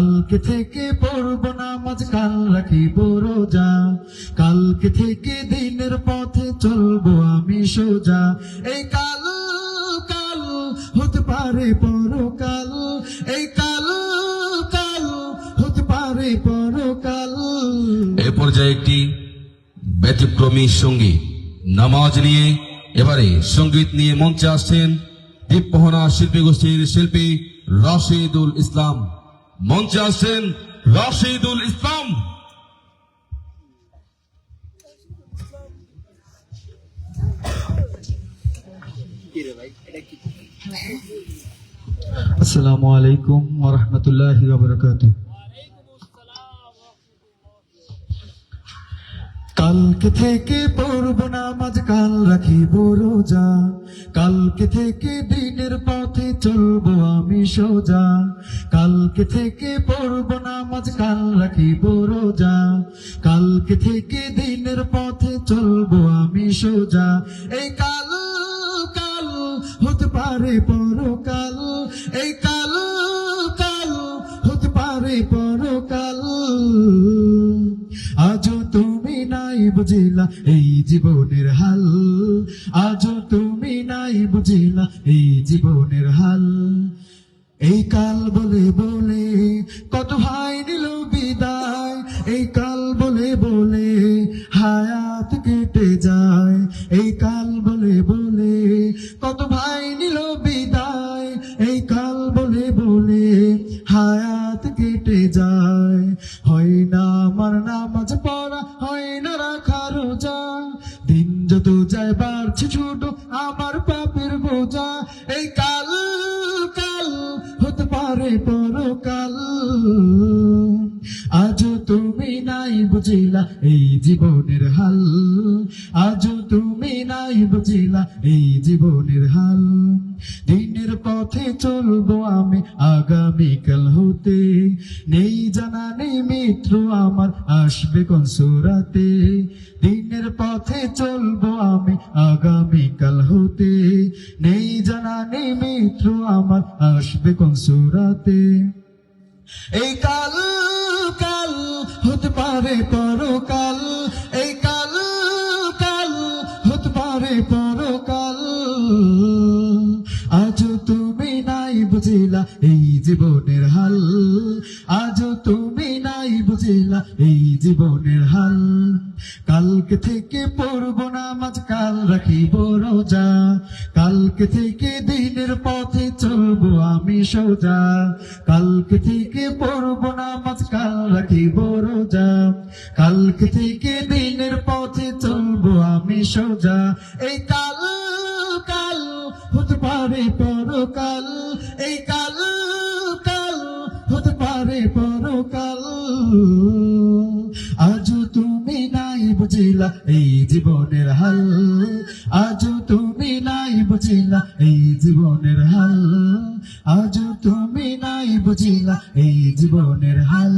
কালকে থেকে পড়ব নামাজ কাল রাখিব রোজা। কালকে থেকে দিনের পথে চলবো আমি সোজা। এই কাল কাল হতে পারে পরকাল। এই কাল কাল হতে পারে পরকাল। এ পর্যায়ে একটি ব্যতিক্রমী সংগীত নামাজ নিয়ে, এবারে সংগীত নিয়ে মঞ্চে আসছেন দীপমোহনা শিল্পী গোষ্ঠীর শিল্পী রাশিদুল ইসলাম। মঞ্চে আসছেন রশিদুল ইসলাম। আসসালামু আলাইকুম ওরহমতুল্লাহ রাহমাতুল্লাহি কালকে থেকে পড়ব নামাজ, কাল রাখিব রোজা। কালকে থেকে দিনের পথে চলবো আমি সোজা। কালকে থেকে পড়ব নামাজ, কাল রাখিব রোজা। কালকে থেকে দিনের পথে চলবো আমি সোজা। এই কাল কাল হতে পারে পরকাল। এই কাল বুঝিলা, এই জীবনের হাল। আজও তুমি নাই বুঝিলা, এই জীবনের হাল। এই কাল বলে বলে, কত ভাই নিল বিদায়। এই কাল বলে বলে, হায়াত কেটে যায়। এই কাল বলে বলে, কত ভাই নিল বিদায়। এই কাল বলে বলে, হায়াত কেটে যায়। হয় না আমার নামাজ পড়া যত বাড়ছে ছোট আমার পাপের বোঝা এই আজও তুমি নাই বুঝিলা এই জীবনের হাল। আজও তুমি নাই বুঝিলা এই জীবনের হাল। দিনের পথে চলবো আমি আগামীকাল হতে। নেই জানা নেই মিত্র আমার আসবে কোন সুরাতে। দিনের পথে চলবো আমি আগামীকাল হতে। নেই জানা নেই মিত্র আমার আসবে কোন সুরাতে। এই কাল তুমি নাই বুঝিলা এই জীবনের হাল। আজও তুমি নাই বুঝিলা এই জীবনের হাল। কালকে থেকে পড়ব নামাজ, কাল রাখিব রোজা। কালকে থেকে দিনের পথে চলবো আমি সোজা। কালকে থেকে পড়ব নামাজ, কাল রাখিব রোজা। কালকে থেকে দিনের পথে চলবো আমি সোজা। এই কাল পরকাল, এই কাল কাল হতে পারে পরকাল। আজ তুমি নাই বুঝিলা এই জীবনের হাল। আজ তুমি নাই বুঝিলা এই জীবনের হাল। আজও তুমি নাই বুঝিলা এই জীবনের হাল।